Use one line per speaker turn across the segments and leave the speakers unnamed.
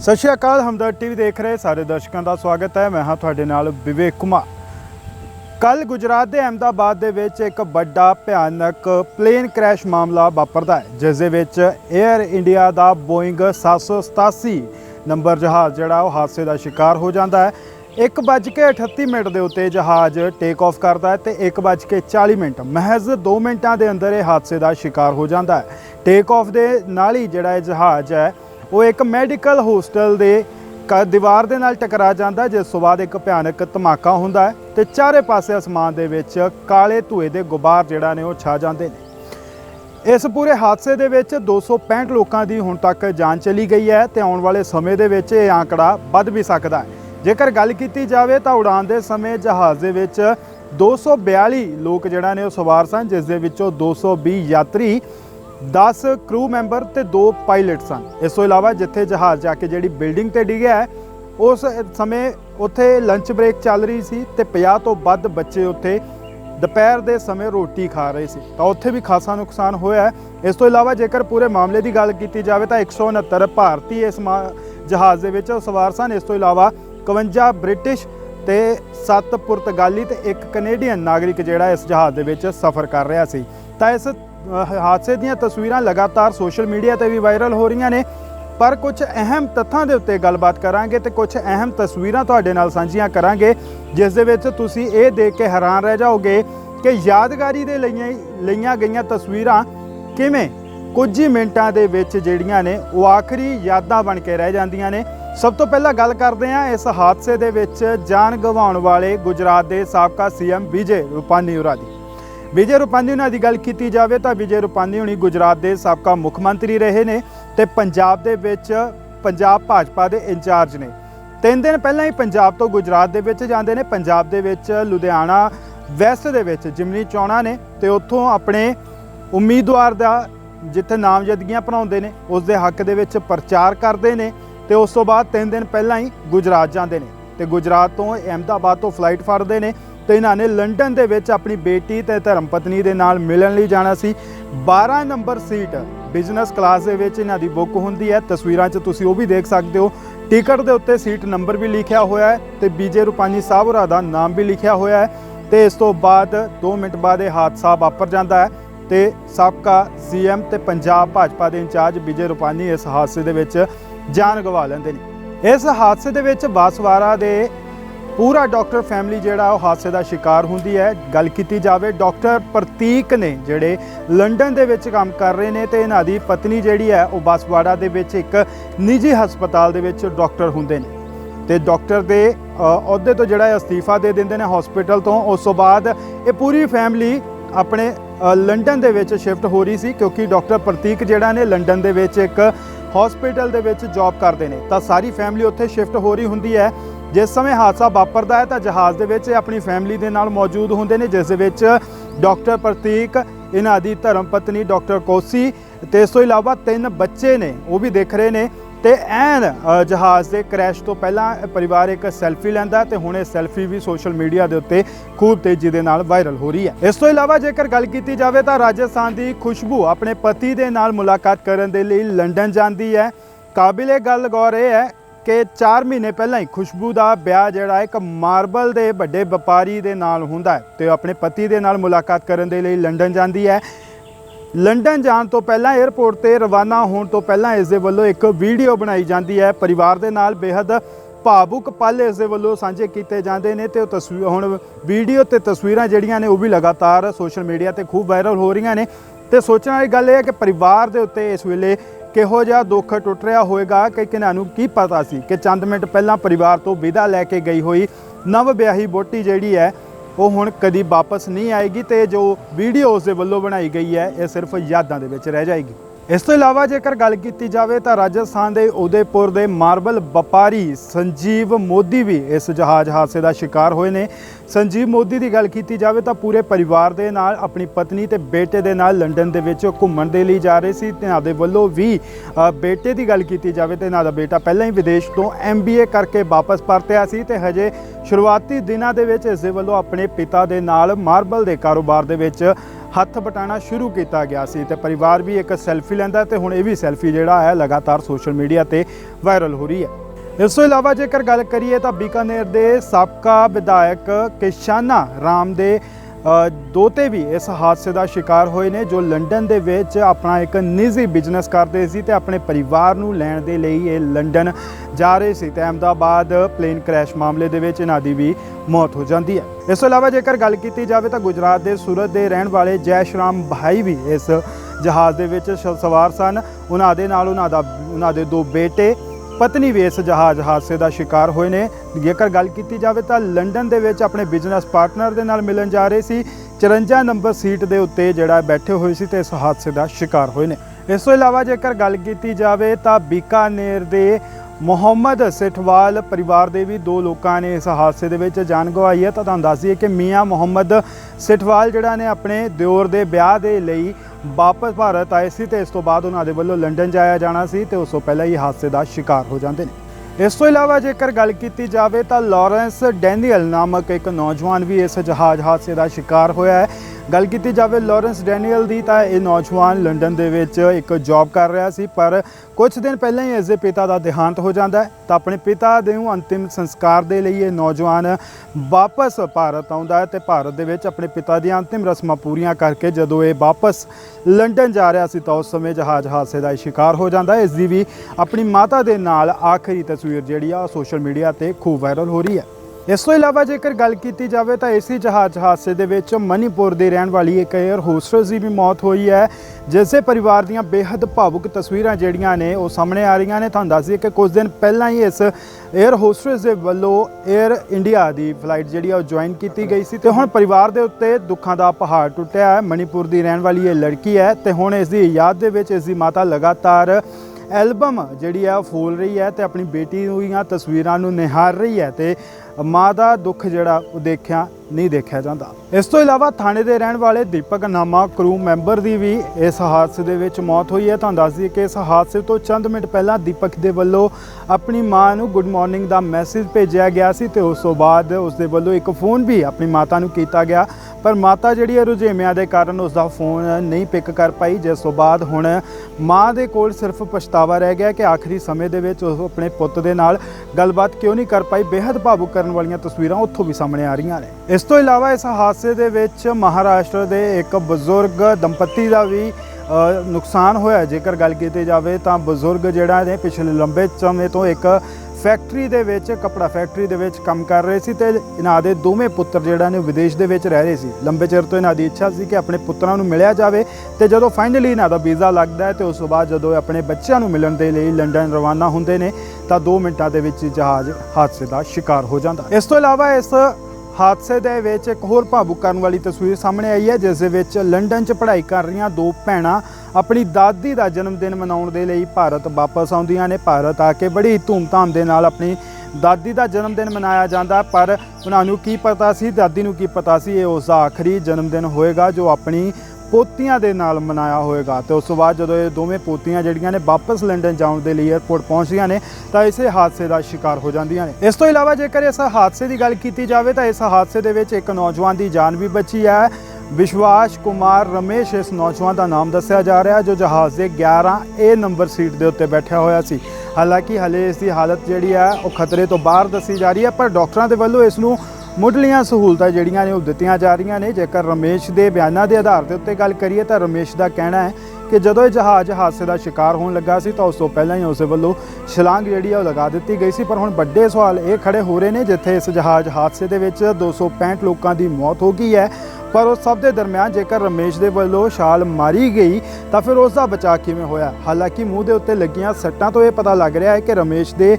ਸਤਿ ਸ਼੍ਰੀ ਅਕਾਲ ਹਮਦਰ ਟੀਵੀ ਦੇਖ ਰਹੇ ਸਾਰੇ ਦਰਸ਼ਕਾਂ ਦਾ ਸਵਾਗਤ ਹੈ। ਮੈਂ ਹਾਂ ਤੁਹਾਡੇ ਨਾਲ ਵਿਵੇਕ ਕੁਮਾਰ। ਕੱਲ ਗੁਜਰਾਤ ਦੇ ਅਹਿਮਦਾਬਾਦ ਦੇ ਵਿੱਚ ਇੱਕ ਵੱਡਾ ਭਿਆਨਕ ਪਲੇਨ ਕ੍ਰੈਸ਼ ਮਾਮਲਾ ਵਾਪਰਦਾ ਹੈ, ਜਿਸ ਦੇ ਵਿੱਚ 에ਅਰ ਇੰਡੀਆ ਦਾ ਬੋਇੰਗ 787 ਨੰਬਰ ਜਹਾਜ਼, ਜਿਹੜਾ ਉਹ ਹਾਦਸੇ ਦਾ ਸ਼ਿਕਾਰ ਹੋ ਜਾਂਦਾ ਹੈ 1:38 ਮਿੰਟ ਦੇ ਉੱਤੇ ਜਹਾਜ਼ ਟੇਕ ਆਫ ਕਰਦਾ ਹੈ ਤੇ 1:40 ਮਿੰਟ, ਮਹਿਜ਼ 2 ਮਿੰਟਾਂ ਦੇ ਅੰਦਰ ਇਹ ਹਾਦਸੇ ਦਾ ਸ਼ਿਕਾਰ ਹੋ ਜਾਂਦਾ ਹੈ। ਟੇਕ ਆਫ ਦੇ ਨਾਲ ਹੀ ਜਿਹੜਾ ਇਹ ਜਹਾਜ਼ ਹੈ ਉਹ ਇੱਕ ਮੈਡੀਕਲ ਹੋਸਟਲ ਦੇ ਕ ਦੀਵਾਰ ਦੇ ਨਾਲ ਟਕਰਾ ਜਾਂਦਾ ਜਿਸ ਤੋਂ ਬਾਅਦ ਇੱਕ ਭਿਆਨਕ ਧਮਾਕਾ ਹੁੰਦਾ ਹੈ ਤੇ ਚਾਰੇ ਪਾਸੇ ਅਸਮਾਨ ਦੇ ਵਿੱਚ ਕਾਲੇ ਧੂਏ ਦੇ ਗੁਬਾਰ ਜਿਹੜਾ ਨੇ ਉਹ ਛਾ ਜਾਂਦੇ ਨੇ। ਇਸ ਪੂਰੇ ਹਾਦਸੇ ਦੇ ਵਿੱਚ 265 ਲੋਕਾਂ ਦੀ ਹੁਣ ਤੱਕ ਜਾਨ ਚਲੀ ਗਈ ਹੈ ਤੇ ਆਉਣ ਵਾਲੇ ਸਮੇਂ ਦੇ ਵਿੱਚ ਇਹ ਆંકੜਾ ਵੱਧ ਵੀ ਸਕਦਾ ਹੈ। ਜੇਕਰ ਗੱਲ ਕੀਤੀ ਜਾਵੇ ਤਾਂ ਉਡਾਨ ਦੇ ਸਮੇਂ ਜਹਾਜ਼ ਦੇ ਵਿੱਚ 242 ਲੋਕ ਜਿਹੜਾ ਨੇ ਉਹ ਸਵਾਰ ਸਨ, ਜਿਸ ਦੇ ਵਿੱਚੋਂ 220 ਯਾਤਰੀ 10 ਕਰੂ ਮੈਂਬਰ ਤੇ 2 ਪਾਇਲਟ ਸਨ। ਇਸ ਤੋਂ ਇਲਾਵਾ ਜਿੱਥੇ ਜਹਾਜ਼ ਜਾ ਕੇ ਜਿਹੜੀ ਬਿਲਡਿੰਗ ਤੇ ਡਿੱਗਿਆ ਉਸ ਸਮੇਂ ਉੱਥੇ ਲੰਚ ਬ੍ਰੇਕ ਚੱਲ ਰਹੀ ਸੀ ਤੇ 50 ਤੋਂ ਵੱਧ ਬੱਚੇ ਉੱਥੇ ਦੁਪਹਿਰ ਦੇ ਸਮੇਂ ਰੋਟੀ ਖਾ ਰਹੇ ਸੀ। ਤਾਂ ਉੱਥੇ ਵੀ ਖਾਸਾ ਨੁਕਸਾਨ ਹੋਇਆ ਇਸ ਤੋਂ ਇਲਾਵਾ ਜੇਕਰ ਪੂਰੇ ਮਾਮਲੇ ਦੀ ਗੱਲ ਕੀਤੀ ਜਾਵੇ ਤਾਂ 169 ਭਾਰਤੀ ਇਸ ਮਾ- ਜਹਾਜ਼ ਦੇ ਵਿੱਚ ਸਵਾਰ ਸਨ। ਇਸ ਤੋਂ ਇਲਾਵਾ 51 ਬ੍ਰਿਟਿਸ਼ ਤੇ 7 ਪੁਰਤਗਾਲੀ ਤੇ ਇੱਕ ਕੈਨੇਡੀਅਨ ਨਾਗਰਿਕ ਜਿਹੜਾ ਇਸ ਜਹਾਜ਼ ਦੇ ਵਿੱਚ ਸਫ਼ਰ ਕਰ ਰਿਹਾ ਸੀ। ਤਾਂ ਇਸ ਹਾਦਸੇ ਦੀਆਂ ਤਸਵੀਰਾਂ ਲਗਾਤਾਰ ਸੋਸ਼ਲ ਮੀਡੀਆ ਤੇ ਵੀ ਵਾਇਰਲ ਹੋ ਰਹੀਆਂ ਨੇ। ਪਰ ਕੁਝ ਅਹਿਮ ਤੱਥਾਂ ਦੇ ਉੱਤੇ ਗੱਲਬਾਤ ਕਰਾਂਗੇ ਤੇ ਕੁਝ ਅਹਿਮ ਤਸਵੀਰਾਂ ਤੁਹਾਡੇ ਨਾਲ ਸਾਂਝੀਆਂ ਕਰਾਂਗੇ, ਜਿਸ ਦੇ ਵਿੱਚ ਤੁਸੀਂ ਇਹ ਦੇਖ ਕੇ ਹੈਰਾਨ ਰਹਿ ਜਾਓਗੇ ਕਿ ਯਾਦਗਾਰੀ ਦੇ ਲਈਆਂ ਲਈਆਂ ਗਈਆਂ ਤਸਵੀਰਾਂ ਕਿਵੇਂ ਕੁਝ ਹੀ ਮਿੰਟਾਂ ਦੇ ਵਿੱਚ ਜਿਹੜੀਆਂ ਨੇ ਉਹ ਆਖਰੀ ਯਾਦਾਂ ਬਣ ਕੇ ਰਹਿ ਜਾਂਦੀਆਂ ਨੇ। ਸਭ ਤੋਂ ਪਹਿਲਾਂ ਗੱਲ ਕਰਦੇ ਹਾਂ ਇਸ ਹਾਦਸੇ ਦੇ ਵਿੱਚ ਜਾਨ ਗਵਾਉਣ ਵਾਲੇ ਗੁਜਰਾਤ ਦੇ ਸਾਬਕਾ ਸੀਐਮ ਵਿਜੇ ਰੂਪਾਨੀ ਹੋਰਾਂ ਦੀ। ਵਿਜੇ ਰੂਪਾਨੀ ਉਹਨਾਂ ਦੀ ਗੱਲ ਕੀਤੀ ਜਾਵੇ ਤਾਂ ਵਿਜੇ ਰੂਪਾਨੀ ਹੁਣੀ ਗੁਜਰਾਤ ਦੇ ਸਾਬਕਾ ਮੁੱਖ ਮੰਤਰੀ ਰਹੇ ਨੇ ਤੇ ਪੰਜਾਬ ਦੇ ਵਿੱਚ ਪੰਜਾਬ ਭਾਜਪਾ ਦੇ ਇੰਚਾਰਜ ਨੇ। ਤਿੰਨ ਦਿਨ ਪਹਿਲਾਂ ਹੀ ਪੰਜਾਬ ਤੋਂ ਗੁਜਰਾਤ ਦੇ ਵਿੱਚ ਜਾਂਦੇ ਨੇ। ਪੰਜਾਬ ਦੇ ਵਿੱਚ ਲੁਧਿਆਣਾ ਵੈਸਟ ਦੇ ਵਿੱਚ ਜਿਮਨੀ ਚੋਣਾਂ ਨੇ ਤੇ ਉੱਥੋਂ ਆਪਣੇ ਉਮੀਦਵਾਰ ਦਾ ਜਿੱਥੇ ਨਾਮਜ਼ਦਗੀਆਂ ਭਰਾਉਂਦੇ ਨੇ, ਉਸ ਦੇ ਹੱਕ ਦੇ ਵਿੱਚ ਪ੍ਰਚਾਰ ਕਰਦੇ ਨੇ ਤੇ ਉਸ ਤੋਂ ਬਾਅਦ ਤਿੰਨ ਦਿਨ ਪਹਿਲਾਂ ਹੀ ਗੁਜਰਾਤ ਜਾਂਦੇ ਨੇ ਤੇ ਗੁਜਰਾਤ ਤੋਂ ਅਹਿਮਦਾਬਾਦ ਤੋਂ ਫਲਾਈਟ ਫੜਦੇ ਨੇ। ਤੇ ਇਹਨਾਂ ਨੇ ਲੰਡਨ ਦੇ ਵਿੱਚ ਆਪਣੀ ਬੇਟੀ ਤੇ ਧਰਮ ਪਤਨੀ ਦੇ ਨਾਲ ਮਿਲਣ ਲਈ ਜਾਣਾ ਸੀ। 12 ਨੰਬਰ ਸੀਟ ਬਿਜ਼ਨਸ ਕਲਾਸ ਦੇ ਵਿੱਚ ਇਹਨਾਂ ਦੀ ਬੁੱਕ ਹੁੰਦੀ ਹੈ। ਤਸਵੀਰਾਂ 'ਚ ਤੁਸੀਂ ਉਹ ਵੀ ਦੇਖ ਸਕਦੇ ਹੋ। ਟਿਕਟ ਦੇ ਉੱਤੇ ਸੀਟ ਨੰਬਰ ਵੀ ਲਿਖਿਆ ਹੋਇਆ ਹੈ ਤੇ ਬੀਜੇ ਰੂਪਾਨੀ ਸਾਹਿਬ ਹੋਰਾਂ ਦਾ ਨਾਮ ਵੀ ਲਿਖਿਆ ਹੋਇਆ ਹੈ। ਤੇ ਇਸ ਤੋਂ ਬਾਅਦ 2 ਮਿੰਟ ਬਾਅਦ ਇਹ ਹਾਦਸਾ ਵਾਪਰ ਜਾਂਦਾ ਹੈ ਤੇ ਸਾਬਕਾ ਸੀਐਮ ਤੇ ਪੰਜਾਬ ਭਾਜਪਾ ਦੇ ਇੰਚਾਰਜ ਵਿਜੇ ਰੂਪਾਨੀ ਇਸ ਹਾਦਸੇ ਦੇ ਵਿੱਚ ਜਾਨ ਗਵਾ ਲੈਂਦੇ ਨੇ। ਇਸ ਹਾਦਸੇ ਦੇ ਵਿੱਚ ਬਾਸਵਾਰਾ ਦੇ ਪੂਰਾ ਡਾਕਟਰ ਫੈਮਿਲੀ ਜਿਹੜਾ ਉਹ ਹਾਦਸੇ ਦਾ ਸ਼ਿਕਾਰ ਹੁੰਦੀ ਹੈ। ਗੱਲ ਕੀਤੀ ਜਾਵੇ, ਡਾਕਟਰ ਪ੍ਰਤੀਕ ਨੇ ਜਿਹੜੇ ਲੰਡਨ ਦੇ ਵਿੱਚ ਕੰਮ ਕਰ ਰਹੇ ਨੇ ਤੇ ਇਹਨਾਂ ਦੀ ਪਤਨੀ ਜਿਹੜੀ ਹੈ, ਉਹ ਬਸਵਾੜਾ ਦੇ ਵਿੱਚ ਇੱਕ ਨਿੱਜੀ ਹਸਪਤਾਲ ਦੇ ਵਿੱਚ ਡਾਕਟਰ ਹੁੰਦੇ ਨੇ। ਤੇ ਡਾਕਟਰ ਦੇ ਅਹੁਦੇ ਤੋਂ ਜਿਹੜਾ ਅਸਤੀਫਾ ਦੇ ਦਿੰਦੇ ਨੇ ਹਸਪੀਟਲ ਤੋਂ, ਉਸ ਤੋਂ ਬਾਅਦ ਇਹ ਪੂਰੀ ਫੈਮਿਲੀ ਆਪਣੇ ਲੰਡਨ ਦੇ ਵਿੱਚ ਸ਼ਿਫਟ ਹੋ ਰਹੀ ਸੀ ਕਿਉਂਕਿ ਡਾਕਟਰ ਪ੍ਰਤੀਕ ਜਿਹੜਾ ਨੇ ਲੰਡਨ ਦੇ ਵਿੱਚ ਇੱਕ ਹਸਪੀਟਲ ਦੇ ਵਿੱਚ ਜੌਬ ਕਰਦੇ ਨੇ। ਤਾਂ ਸਾਰੀ ਫੈਮਿਲੀ ਉੱਥੇ ਸ਼ਿਫਟ ਹੋ ਰਹੀ ਹੁੰਦੀ ਹੈ। ਜਿਸ ਸਮੇਂ ਹਾਦਸਾ ਵਾਪਰਦਾ ਹੈ ਤਾਂ ਜਹਾਜ਼ ਦੇ ਵਿੱਚ ਇਹ ਆਪਣੀ ਫੈਮਿਲੀ ਦੇ ਨਾਲ ਮੌਜੂਦ ਹੁੰਦੇ ਨੇ, ਜਿਸ ਦੇ ਵਿੱਚ ਡਾਕਟਰ ਪ੍ਰਤੀਕ, ਇਹਨਾਂ ਦੀ ਧਰਮ ਪਤਨੀ ਡਾਕਟਰ ਕੋਸੀ ਤੇ ਇਸ ਤੋਂ ਇਲਾਵਾ ਤਿੰਨ ਬੱਚੇ ਨੇ, ਉਹ ਵੀ ਦੇਖ ਰਹੇ ਨੇ ਤੇ ਐਨ ਜਹਾਜ਼ ਦੇ ਕ੍ਰੈਸ਼ ਤੋਂ ਪਹਿਲਾਂ ਪਰਿਵਾਰ ਇੱਕ ਸੈਲਫੀ ਲੈਂਦਾ ਤੇ ਹੁਣ ਇਹ ਸੈਲਫੀ ਵੀ ਸੋਸ਼ਲ ਮੀਡੀਆ ਦੇ ਉੱਤੇ ਖੂਬ ਤੇਜ਼ੀ ਦੇ ਨਾਲ ਵਾਇਰਲ ਹੋ ਰਹੀ ਹੈ। ਇਸ ਤੋਂ ਇਲਾਵਾ ਜੇਕਰ ਗੱਲ ਕੀਤੀ ਜਾਵੇ ਤਾਂ ਰਾਜਸਥਾਨ ਦੀ ਖੁਸ਼ਬੂ ਆਪਣੇ ਪਤੀ ਦੇ ਨਾਲ ਮੁਲਾਕਾਤ ਕਰਨ ਦੇ ਲਈ ਲੰਡਨ ਜਾਂਦੀ ਹੈ। ਕਾਬਿਲੇ ਗੱਲ ਗੌਰ ਇਹ ਹੈ ਕਿ 4 ਮਹੀਨੇ ਪਹਿਲਾਂ ਹੀ ਖੁਸ਼ਬੂ ਦਾ ਵਿਆਹ ਜਿਹੜਾ ਇੱਕ ਮਾਰਬਲ ਦੇ ਵੱਡੇ ਵਪਾਰੀ ਦੇ ਨਾਲ ਹੁੰਦਾ ਹੈ ਤੇ ਆਪਣੇ ਪਤੀ ਦੇ ਨਾਲ ਮੁਲਾਕਾਤ ਕਰਨ ਦੇ ਲਈ ਲੰਡਨ ਜਾਂਦੀ ਹੈ। ਲੰਡਨ ਜਾਣ ਤੋਂ ਪਹਿਲਾਂ 에어ਪੋਰਟ ਤੇ ਰਵਾਨਾ ਹੋਣ ਤੋਂ ਪਹਿਲਾਂ ਇਸ ਦੇ ਵੱਲੋਂ ਇੱਕ ਵੀਡੀਓ ਬਣਾਈ ਜਾਂਦੀ ਹੈ। ਪਰਿਵਾਰ ਦੇ ਨਾਲ ਬੇहद ਭਾਵੁਕ ਪਲ ਇਸ ਦੇ ਵੱਲੋਂ ਸਾਂਝੇ ਕੀਤੇ ਜਾਂਦੇ ਨੇ ਤੇ ਉਹ ਤਸਵੀਰ ਹੁਣ ਵੀਡੀਓ ਤੇ ਤਸਵੀਰਾਂ ਜਿਹੜੀਆਂ ਨੇ ਉਹ ਵੀ ਲਗਾਤਾਰ ਸੋਸ਼ਲ ਮੀਡੀਆ ਤੇ ਖੂਬ ਵਾਇਰਲ ਹੋ ਰਹੀਆਂ ਨੇ ਤੇ ਸੋਚਣ ਵਾਲੀ ਗੱਲ ਇਹ ਹੈ ਕਿ ਪਰਿਵਾਰ ਦੇ ਉੱਤੇ ਇਸ ਵੇਲੇ ਕਿਹੋ ਜਿਹਾ ਦੁੱਖ ਟੁੱਟ ਰਿਹਾ ਹੋਵੇਗਾ ਕਿ ਕਿਨਾਂ ਨੂੰ ਕੀ ਪਤਾ ਸੀ ਕਿ ਚੰਦ ਮਿੰਟ ਪਹਿਲਾਂ ਪਰਿਵਾਰ ਤੋਂ ਵਿਦਾ ਲੈ ਕੇ ਗਈ ਹੋਈ ਨਵ ਵਿਆਹੀ ਬੋਟੀ ਜਿਹੜੀ ਹੈ, ਉਹ ਹੁਣ ਕਦੀ ਵਾਪਸ ਨਹੀਂ ਆਏਗੀ ਤੇ ਜੋ ਵੀਡੀਓ ਉਸ ਦੇ ਵੱਲੋਂ ਬਣਾਈ ਗਈ ਹੈ, ਇਹ ਸਿਰਫ ਯਾਦਾਂ ਦੇ ਵਿੱਚ ਰਹਿ ਜਾਏਗੀ। ਇਸ ਤੋਂ ਇਲਾਵਾ ਜੇਕਰ ਗੱਲ ਕੀਤੀ ਜਾਵੇ ਤਾਂ ਰਾਜਸਥਾਨ ਦੇ ਉਦੈਪੁਰ ਦੇ ਮਾਰਬਲ ਵਪਾਰੀ ਸੰਜੀਵ ਮੋਦੀ ਵੀ ਇਸ ਜਹਾਜ਼ ਹਾਦਸੇ ਦਾ ਸ਼ਿਕਾਰ ਹੋਏ ਨੇ। ਸੰਜੀਵ ਮੋਦੀ ਦੀ ਗੱਲ ਕੀਤੀ ਜਾਵੇ ਤਾਂ ਪੂਰੇ ਪਰਿਵਾਰ ਦੇ ਨਾਲ, ਆਪਣੀ ਪਤਨੀ ਤੇ ਬੇਟੇ ਦੇ ਨਾਲ ਲੰਡਨ ਦੇ ਵਿੱਚ ਘੁੰਮਣ ਦੇ ਲਈ ਜਾ ਰਹੇ ਸੀ। ਤੇ ਇਹਨਾਂ ਦੇ ਵੱਲੋਂ ਵੀ ਬੇਟੇ ਦੀ ਗੱਲ ਕੀਤੀ ਜਾਵੇ ਤੇ ਇਹਨਾਂ ਦਾ ਬੇਟਾ ਪਹਿਲਾਂ ਹੀ ਵਿਦੇਸ਼ ਤੋਂ ਐਮਬੀਏ ਕਰਕੇ ਵਾਪਸ ਪਰਤਿਆ ਸੀ ਤੇ ਹਜੇ ਸ਼ੁਰੂਆਤੀ ਦਿਨਾਂ ਦੇ ਵਿੱਚ ਇਸ ਦੇ ਵੱਲੋਂ ਆਪਣੇ ਪਿਤਾ ਦੇ ਨਾਲ ਮਾਰਬਲ ਦੇ ਕਾਰੋਬਾਰ ਦੇ ਵਿੱਚ ਹੱਥ ਬਟਾਣਾ ਸ਼ੁਰੂ ਕੀਤਾ ਗਿਆ ਸੀ ਤੇ ਪਰਿਵਾਰ ਵੀ ਇੱਕ ਸੈਲਫੀ ਲੈਂਦਾ ਤੇ ਹੁਣ ਇਹ ਵੀ ਸੈਲਫੀ ਜਿਹੜਾ ਹੈ ਲਗਾਤਾਰ ਸੋਸ਼ਲ ਮੀਡੀਆ ਤੇ ਵਾਇਰਲ ਹੋ ਰਹੀ ਹੈ। ਇਸ ਤੋਂ ਇਲਾਵਾ ਜੇਕਰ ਗੱਲ ਕਰੀਏ ਤਾਂ ਬੀਕਾਨੇਰ ਦੇ ਸਾਬਕਾ ਵਿਧਾਇਕ ਕਿਸ਼ਾਨਾ ਰਾਮ ਦੇ ਦੋਤੇ ਵੀ ਇਸ ਹਾਦਸੇ ਦਾ ਸ਼ਿਕਾਰ ਹੋਏ ਨੇ ਜੋ ਲੰਡਨ ਦੇ ਵਿੱਚ ਆਪਣਾ ਇੱਕ ਨਿੱਜੀ ਬਿਜ਼ਨਸ ਕਰਦੇ ਸੀ ਤੇ ਆਪਣੇ ਪਰਿਵਾਰ ਨੂੰ ਲੈਣ ਦੇ ਲਈ ਇਹ ਲੰਡਨ ਜਾ ਰਹੇ ਸੀ ਤੇ ਅਹਿਮਦਾਬਾਦ ਪਲੇਨ ਕ੍ਰੈਸ਼ ਮਾਮਲੇ ਦੇ ਵਿੱਚ ਇਹਨਾਂ ਦੀ ਵੀ ਮੌਤ ਹੋ ਜਾਂਦੀ ਹੈ। ਇਸ ਤੋਂ ਇਲਾਵਾ ਜੇਕਰ ਗੱਲ ਕੀਤੀ ਜਾਵੇ ਤਾਂ ਗੁਜਰਾਤ ਦੇ ਸੂਰਤ ਦੇ ਰਹਿਣ ਵਾਲੇ ਜੈਸ਼ਰਾਮ ਭਾਈ ਵੀ ਇਸ ਜਹਾਜ਼ ਦੇ ਵਿੱਚ ਸਵਾਰ ਸਨ। ਉਹਨਾਂ ਦੇ ਨਾਲ ਉਹਨਾਂ ਦਾ, ਉਹਨਾਂ ਦੇ ਦੋ ਬੇਟੇ ਪਤਨੀ ਵੀ ਇਸ ਜਹਾਜ਼ ਹਾਦਸੇ ਦਾ ਸ਼ਿਕਾਰ ਹੋਏ ਨੇ। ਜੇਕਰ ਗੱਲ ਕੀਤੀ ਜਾਵੇ ਤਾਂ ਲੰਡਨ ਦੇ ਵਿੱਚ ਆਪਣੇ ਬਿਜ਼ਨਸ ਪਾਰਟਨਰ ਦੇ ਨਾਲ ਮਿਲਣ ਜਾ ਰਹੇ ਸੀ। 54 ਨੰਬਰ ਸੀਟ ਦੇ ਉੱਤੇ ਜਿਹੜਾ ਬੈਠੇ ਹੋਏ ਸੀ ਤੇ ਇਸ ਹਾਦਸੇ ਦਾ ਸ਼ਿਕਾਰ ਹੋਏ ਨੇ। ਇਸ ਤੋਂ ਇਲਾਵਾ ਜੇਕਰ ਗੱਲ ਕੀਤੀ ਜਾਵੇ ਤਾਂ ਬੀਕਾਨੇਰ ਦੇ ਮੁਹੰਮਦ ਸਿਠਵਾਲ ਪਰਿਵਾਰ ਦੇ ਵੀ ਦੋ ਲੋਕਾਂ ਨੇ ਇਸ ਹਾਦਸੇ ਦੇ ਵਿੱਚ ਜਾਨ ਗਵਾਈ ਹੈ। ਤਾਂ ਤੁਹਾਨੂੰ ਦੱਸ ਦਈਏ ਕਿ ਮੀਆਂ ਮੁਹੰਮਦ ਸਿਠਵਾਲ ਜਿਹੜਾ ਨੇ ਆਪਣੇ ਦਿਓਰ ਦੇ ਵਿਆਹ ਦੇ ਲਈ ਵਾਪਸ ਭਾਰਤ ਆਏ ਸੀ ਤੇ ਇਸ ਤੋਂ ਬਾਅਦ ਉਹਨਾਂ ਦੇ ਵੱਲੋਂ ਲੰਡਨ ਜਾਇਆ ਜਾਣਾ ਸੀ ਤੇ ਉਸ ਤੋਂ ਪਹਿਲਾਂ ਹੀ ਹਾਦਸੇ ਦਾ ਸ਼ਿਕਾਰ ਹੋ ਜਾਂਦੇ ਨੇ। ਇਸ ਤੋਂ ਇਲਾਵਾ ਜੇਕਰ ਗੱਲ ਕੀਤੀ ਜਾਵੇ ਤਾਂ ਲਾਰੈਂਸ ਡੈਨੀਅਲ ਨਾਮਕ ਇੱਕ ਨੌਜਵਾਨ ਵੀ ਇਸ ਜਹਾਜ਼ ਹਾਦਸੇ ਦਾ ਸ਼ਿਕਾਰ ਹੋਇਆ ਹੈ। ਗੱਲ ਕੀਤੀ ਜਾਵੇ ਲਾਰੈਂਸ ਡੈਨੀਅਲ ਦੀ ਤਾਂ ਇਹ ਨੌਜਵਾਨ ਲੰਡਨ ਦੇ ਵਿੱਚ ਇੱਕ ਜੌਬ ਕਰ ਰਿਹਾ ਸੀ, ਪਰ ਕੁਝ ਦਿਨ ਪਹਿਲਾਂ ਹੀ ਇਸ ਦੇ ਪਿਤਾ ਦਾ ਦੇਹਾਂਤ ਹੋ ਜਾਂਦਾ ਹੈ। ਤਾਂ ਆਪਣੇ ਪਿਤਾ ਦੇ ਨੂੰ ਅੰਤਿਮ ਸੰਸਕਾਰ ਦੇ ਲਈ ਇਹ ਨੌਜਵਾਨ ਵਾਪਸ ਭਾਰਤ ਆਉਂਦਾ ਹੈ ਤੇ ਭਾਰਤ ਦੇ ਵਿੱਚ ਆਪਣੇ ਪਿਤਾ ਦੀਆਂ ਅੰਤਿਮ ਰਸਮਾਂ ਪੂਰੀਆਂ ਕਰਕੇ ਜਦੋਂ ਇਹ ਵਾਪਸ ਲੰਡਨ ਜਾ ਰਿਹਾ ਸੀ ਤਾਂ ਉਸ ਸਮੇਂ ਜਹਾਜ਼ ਹਾਦਸੇ ਦਾ ਇਹ ਸ਼ਿਕਾਰ ਹੋ ਜਾਂਦਾ ਹੈ। ਇਸ ਦੀ ਵੀ ਆਪਣੀ ਮਾਤਾ ਦੇ ਨਾਲ ਆਖਰੀ ਤਸਵੀਰ ਜਿਹੜੀ ਆ ਸੋਸ਼ਲ ਮੀਡੀਆ ਤੇ ਖੂਬ ਵਾਇਰਲ ਹੋ ਰਹੀ ਹੈ। ਇਸ ਤੋਂ ਇਲਾਵਾ ਜੇਕਰ ਗੱਲ ਕੀਤੀ ਜਾਵੇ ਤਾਂ ਇਸੇ ਜਹਾਜ਼ ਹਾਦਸੇ ਦੇ ਵਿੱਚ ਮਨੀਪੁਰ ਦੀ ਰਹਿਣ ਵਾਲੀ ਇੱਕ ਏਅਰ ਹੋਸਟਸ ਦੀ ਵੀ ਮੌਤ ਹੋਈ ਹੈ, ਜਿਸ ਦੇ ਪਰਿਵਾਰ ਦੀਆਂ ਬੇहद ਭਾਵੁਕ ਤਸਵੀਰਾਂ ਜਿਹੜੀਆਂ ਨੇ ਉਹ ਸਾਹਮਣੇ ਆ ਰਹੀਆਂ ਨੇ। ਤੁਹਾਨੂੰ ਦੱਸਦੀ ਦਈਏ ਕਿ ਕੁਝ ਦਿਨ ਪਹਿਲਾਂ ਹੀ ਇਸ ਏਅਰ ਹੋਸਟਸ ਦੇ ਵੱਲੋਂ ਏਅਰ ਇੰਡੀਆ ਦੀ ਫਲਾਈਟ ਜਿਹੜੀ ਆ ਉਹ ਜੁਆਇਨ ਕੀਤੀ ਗਈ ਸੀ ਤੇ ਹੁਣ ਪਰਿਵਾਰ ਦੇ ਉੱਤੇ ਦੁੱਖਾਂ ਦਾ ਪਹਾੜ ਟੁੱਟਿਆ ਹੈ। ਮਨੀਪੁਰ ਦੀ ਰਹਿਣ ਵਾਲੀ ਇਹ ਲੜਕੀ ਹੈ ਤੇ ਹੁਣ ਇਸ ਦੀ ਯਾਦ ਦੇ ਵਿੱਚ ਇਸ ਦੀ ਮਾਤਾ ਲਗਾਤਾਰ ਐਲਬਮ ਜਿਹੜੀ ਆ ਫੋਲ ਰਹੀ ਹੈ ਤੇ ਆਪਣੀ ਬੇਟੀ ਦੀਆਂ ਤਸਵੀਰਾਂ ਨੂੰ ਨਿਹਾਰ ਰਹੀ ਹੈ ਤੇ ਮਾਂ ਦਾ ਦੁੱਖ ਜਿਹੜਾ ਉਹ ਦੇਖਿਆ, ਨਹੀਂ ਦੇਖਿਆ ਜਾਂਦਾ। ਇਸ ਤੋਂ ਇਲਾਵਾ ਥਾਣੇ ਦੇ ਰਹਿਣ ਵਾਲੇ ਦੀਪਕ ਨਾਮਾ ਕਰੂ ਮੈਂਬਰ ਦੀ ਵੀ ਇਸ ਹਾਦਸੇ ਦੇ ਵਿੱਚ ਮੌਤ ਹੋਈ ਹੈ। ਤੁਹਾਨੂੰ ਦੱਸ ਦਈਏ ਕਿ ਇਸ ਹਾਦਸੇ ਤੋਂ ਚੰਦ ਮਿੰਟ ਪਹਿਲਾਂ ਦੀਪਕ ਦੇ ਵੱਲੋਂ ਆਪਣੀ ਮਾਂ ਨੂੰ ਗੁੱਡ ਮਾਰਨਿੰਗ ਦਾ ਮੈਸੇਜ ਭੇਜਿਆ ਗਿਆ ਸੀ ਤੇ ਉਸ ਤੋਂ ਬਾਅਦ ਉਸ ਦੇ ਵੱਲੋਂ ਇੱਕ ਫੋਨ ਵੀ ਆਪਣੀ ਮਾਤਾ ਨੂੰ ਕੀਤਾ ਗਿਆ। ਪਰ ਮਾਤਾ ਜਿਹੜੀ ਹੈ, ਰੁਝੇਵਿਆਂ ਦੇ ਕਾਰਨ ਉਸ ਦਾ ਫੋਨ ਨਹੀਂ ਪਿਕ ਕਰ ਪਾਈ। ਜਿਸ ਤੋਂ ਬਾਅਦ ਹੁਣ ਮਾਂ ਦੇ ਕੋਲ ਸਿਰਫ ਪਛਤਾਵਾ ਰਹਿ ਗਿਆ ਕਿ ਆਖਰੀ ਸਮੇਂ ਦੇ ਵਿੱਚ ਉਹ ਆਪਣੇ ਪੁੱਤ ਦੇ ਨਾਲ ਗੱਲਬਾਤ ਕਿਉਂ ਨਹੀਂ ਕਰ ਪਾਈ? ਬੇहद ਭਾਵੁਕ ਕਰਨ ਵਾਲੀਆਂ ਤਸਵੀਰਾਂ ਉੱਥੋਂ ਵੀ ਸਾਹਮਣੇ ਆ ਰਹੀਆਂ ਨੇ। ਇਸ ਤੋਂ ਇਲਾਵਾ ਇਸ ਹਾਦਸੇ ਦੇ ਵਿੱਚ ਮਹਾਰਾਸ਼ਟਰ ਦੇ ਇੱਕ ਬਜ਼ੁਰਗ ਦੰਪਤੀ ਦਾ ਵੀ ਅ, ਨੁਕਸਾਨ ਹੋਇਆ ਜੇਕਰ ਗੱਲ ਕੀਤੀ ਜਾਵੇ ਤਾਂ ਬਜ਼ੁਰਗ ਜਿਹੜਾ ਨੇ ਪਿਛਲੇ ਲੰਬੇ ਸਮੇਂ ਤੋਂ ਇੱਕ ਫੈਕਟਰੀ ਦੇ ਵਿੱਚ, ਕਪੜਾ ਫੈਕਟਰੀ ਦੇ ਵਿੱਚ ਕੰਮ ਕਰ ਰਹੇ ਸੀ ਤੇ ਇਹਨਾਂ ਦੇ ਦੋਵੇਂ ਪੁੱਤਰ ਜਿਹੜਾ ਨੇ ਉਹ ਵਿਦੇਸ਼ ਦੇ ਵਿੱਚ ਰਹਿ ਰਹੇ ਸੀ। ਲੰਬੇ ਚਿਰ ਤੋਂ ਇਹਨਾਂ ਦੀ ਇੱਛਾ ਸੀ ਕਿ ਆਪਣੇ ਪੁੱਤਰਾਂ ਨੂੰ ਮਿਲਿਆ ਜਾਵੇ ਤੇ ਜਦੋਂ ਫਾਈਨਲੀ ਇਹਨਾਂ ਦਾ ਵੀਜ਼ਾ ਲੱਗਦਾ ਹੈ ਤੇ ਉਸ ਤੋਂ ਬਾਅਦ ਜਦੋਂ ਇਹ ਆਪਣੇ ਬੱਚਿਆਂ ਨੂੰ ਮਿਲਣ ਦੇ ਲਈ ਲੰਡਨ ਰਵਾਨਾ ਹੁੰਦੇ ਨੇ, ਤਾਂ 2 ਮਿੰਟਾਂ ਦੇ ਵਿੱਚ ਜਹਾਜ਼ ਹਾਦਸੇ ਦਾ ਸ਼ਿਕਾਰ ਹੋ ਜਾਂਦਾ ਇਸ ਤੋਂ ਇਲਾਵਾ ਇਸ ਹਾਦਸੇ ਦੇ ਵਿੱਚ ਇੱਕ ਹੋਰ ਭਾਵੁਕ ਕਰਨ ਵਾਲੀ ਤਸਵੀਰ ਸਾਹਮਣੇ ਆਈ ਹੈ, ਜਿਸ ਦੇ ਵਿੱਚ ਲੰਡਨ 'ਚ ਪੜ੍ਹਾਈ ਕਰ ਰਹੀਆਂ ਦੋ ਭੈਣਾਂ ਆਪਣੀ ਦਾਦੀ ਦਾ ਜਨਮ ਦਿਨ ਮਨਾਉਣ ਦੇ ਲਈ ਭਾਰਤ ਵਾਪਸ ਆਉਂਦੀਆਂ ਨੇ। ਭਾਰਤ ਆ ਕੇ ਬੜੀ ਧੂਮਧਾਮ ਦੇ ਨਾਲ ਆਪਣੀ ਦਾਦੀ ਦਾ ਜਨਮ ਦਿਨ ਮਨਾਇਆ ਜਾਂਦਾ। ਪਰ ਉਹਨਾਂ ਨੂੰ ਕੀ ਪਤਾ ਸੀ? ਦਾਦੀ ਨੂੰ ਕੀ ਪਤਾ ਸੀ? ਇਹ ਉਸ ਦਾ ਆਖਰੀ ਜਨਮ ਦਿਨ ਹੋਏਗਾ ਜੋ ਆਪਣੀ ਪੋਤੀਆਂ ਦੇ ਨਾਲ ਮਨਾਇਆ ਹੋਏਗਾ। ਤੇ ਉਸ ਤੋਂ ਬਾਅਦ ਜਦੋਂ ਇਹ ਦੋਵੇਂ ਪੋਤੀਆਂ ਜਿਹੜੀਆਂ ਨੇ ਵਾਪਸ ਲੰਡਨ ਜਾਣ ਦੇ ਲਈ 에ਅਰਪੋਰਟ ਪਹੁੰਚਦੀਆਂ ਨੇ, ਤਾਂ ਇਸੇ ਹਾਦਸੇ ਦਾ ਸ਼ਿਕਾਰ ਹੋ ਜਾਂਦੀਆਂ ਨੇ। ਇਸ ਤੋਂ ਇਲਾਵਾ ਜੇਕਰ ਇਸ ਹਾਦਸੇ ਦੀ ਗੱਲ ਕੀਤੀ ਜਾਵੇ, ਤਾਂ ਇਸ ਹਾਦਸੇ ਦੇ ਵਿੱਚ ਇੱਕ ਨੌਜਵਾਨ ਦੀ ਜਾਨ ਵੀ ਬਚੀ ਹੈ। ਵਿਸ਼ਵਾਸ ਕੁਮਾਰ ਰਮੇਸ਼ ਇਸ ਨੌਜਵਾਨ ਦਾ ਨਾਮ ਦੱਸਿਆ ਜਾ ਰਿਹਾ ਜੋ ਜਹਾਜ਼ ਦੇ 11 ਏ ਨੰਬਰ ਸੀਟ ਦੇ ਉੱਤੇ ਬੈਠਿਆ ਹੋਇਆ ਸੀ। ਹਾਲਾਂਕਿ ਹਲੇ ਇਸ ਦੀ ਹਾਲਤ ਜਿਹੜੀ ਹੈ, ਉਹ ਖਤਰੇ ਤੋਂ ਬਾਹਰ ਦੱਸੀ ਜਾ ਰਹੀ ਹੈ, ਪਰ ਡਾਕਟਰਾਂ ਦੇ ਵੱਲੋਂ ਇਸ ਨੂੰ ਮੁੱਢਲੀਆਂ ਸਹੂਲਤਾਂ ਜਿਹੜੀਆਂ ਨੇ, ਉਹ ਦਿੱਤੀਆਂ ਜਾ ਰਹੀਆਂ ਨੇ। ਜੇਕਰ ਰਮੇਸ਼ ਦੇ ਬਿਆਨਾਂ ਦੇ ਆਧਾਰ ਦੇ ਉੱਤੇ ਗੱਲ ਕਰੀਏ, ਤਾਂ ਰਮੇਸ਼ ਦਾ ਕਹਿਣਾ ਹੈ ਕਿ ਜਦੋਂ ਇਹ ਜਹਾਜ਼ ਹਾਦਸੇ ਦਾ ਸ਼ਿਕਾਰ ਹੋਣ ਲੱਗਾ ਸੀ, ਤਾਂ ਉਸ ਤੋਂ ਪਹਿਲਾਂ ਹੀ ਉਸ ਵੱਲੋਂ ਛਲਾਂਗ ਜਿਹੜੀ ਆ ਉਹ ਲਗਾ ਦਿੱਤੀ ਗਈ ਸੀ। ਪਰ ਹੁਣ ਵੱਡੇ ਸਵਾਲ ਇਹ ਖੜੇ ਹੋ ਰਹੇ ਨੇ, ਜਿੱਥੇ ਇਸ ਜਹਾਜ਼ ਹਾਦਸੇ ਦੇ ਵਿੱਚ 265 ਲੋਕਾਂ ਦੀ ਮੌਤ ਹੋ ਗਈ ਹੈ। ਪਰ ਉਸ ਸਭ ਦੇ ਦਰਮਿਆਨ ਜੇਕਰ ਰਮੇਸ਼ ਦੇ ਵੱਲੋਂ ਛਾਲ ਮਾਰੀ ਗਈ, ਤਾਂ ਫਿਰ ਉਸ ਦਾ ਬਚਾਅ ਕਿਵੇਂ ਹੋਇਆ? ਹਾਲਾਂਕਿ ਮੂੰਹ ਦੇ ਉੱਤੇ ਲੱਗੀਆਂ ਸੱਟਾਂ ਤੋਂ ਇਹ ਪਤਾ ਲੱਗ ਰਿਹਾ ਹੈ ਕਿ ਰਮੇਸ਼ ਦੇ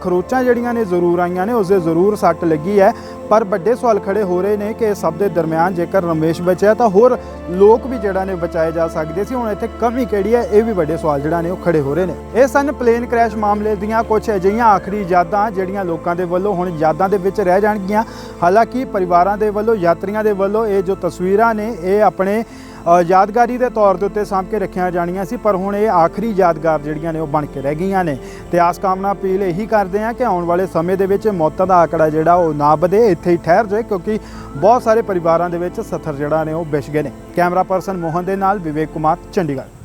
ਖਰੋਚਾਂ ਜਿਹੜੀਆਂ ਨੇ ਜ਼ਰੂਰ ਆਈਆਂ ਨੇ ਉਸ ਦੇ ਜ਼ਰੂਰ ਸੱਟ ਲੱਗੀ ਹੈ। ਪਰ ਵੱਡੇ ਸਵਾਲ ਖੜੇ ਹੋ ਰਹੇ ਨੇ ਕਿ ਇਸ ਸਭ ਦੇ ਦਰਮਿਆਨ ਜੇਕਰ ਰਮੇਸ਼ ਬਚਿਆ ਤਾਂ ਹੋਰ ਲੋਕ ਵੀ ਜਿਹੜਾ ਨੇ ਬਚਾਏ ਜਾ ਸਕਦੇ ਸੀ। ਹੁਣ ਇੱਥੇ ਕਮੀ ਕਿਹੜੀ ਹੈ? ਇਹ ਵੀ ਵੱਡੇ ਸਵਾਲ ਜਿਹੜਾ ਨੇ ਉਹ ਖੜੇ ਹੋ ਰਹੇ ਨੇ। ਇਹ ਸਨ ਪਲੇਨ ਕ੍ਰੈਸ਼ ਮਾਮਲੇ ਦੀਆਂ ਕੁਝ ਅਜਿਹੀਆਂ ਆਖਰੀ ਯਾਦਾਂ ਜਿਹੜੀਆਂ ਲੋਕਾਂ ਦੇ ਵੱਲੋਂ ਹੁਣ ਯਾਦਾਂ ਦੇ ਵਿੱਚ ਰਹਿ ਜਾਣਗੀਆਂ। ਹਾਲਾਂਕਿ ਪਰਿਵਾਰਾਂ ਦੇ ਵੱਲੋਂ, ਯਾਤਰੀਆਂ ਦੇ ਵੱਲੋਂ ਇਹ ਜੋ ਤਸਵੀਰਾਂ ਨੇ, ਇਹ ਆਪਣੇ ਯਾਦਗਾਰੀ ਦੇ ਤੌਰ ਦੇ ਉੱਤੇ ਸਾਂਭ ਕੇ ਰੱਖੀਆਂ ਜਾਣੀਆਂ ਸੀ, ਪਰ ਹੁਣ ਇਹ ਆਖਰੀ ਯਾਦਗਾਰ ਜਿਹੜੀਆਂ ਨੇ ਉਹ ਬਣ ਕੇ ਰਹਿ ਗਈਆਂ ਨੇ। ਤੇ ਆਸ ਕਾਮਨਾ ਅਪੀਲ ਇਹੀ ਕਰਦੇ ਆ ਕਿ ਆਉਣ ਵਾਲੇ ਸਮੇਂ ਦੇ ਵਿੱਚ ਮੌਤਾਂ ਦਾ ਆંકੜਾ ਜਿਹੜਾ ਉਹ ਨਾ ਵਧੇ, ਇੱਥੇ ਹੀ ਠਹਿਰ ਜਾਏ, ਕਿਉਂਕਿ ਬਹੁਤ ਸਾਰੇ ਪਰਿਵਾਰਾਂ ਦੇ ਵਿੱਚ ਸੱਥਰ ਜਿਹੜਾ ਨੇ ਉਹ ਵਿਛ ਗਏ ਨੇ। ਕੈਮਰਾ ਪਰਸਨ ਮੋਹਨ ਦੇ ਨਾਲ ਵਿਵੇਕ ਕੁਮਾਰ, ਚੰਡੀਗੜ੍ਹ।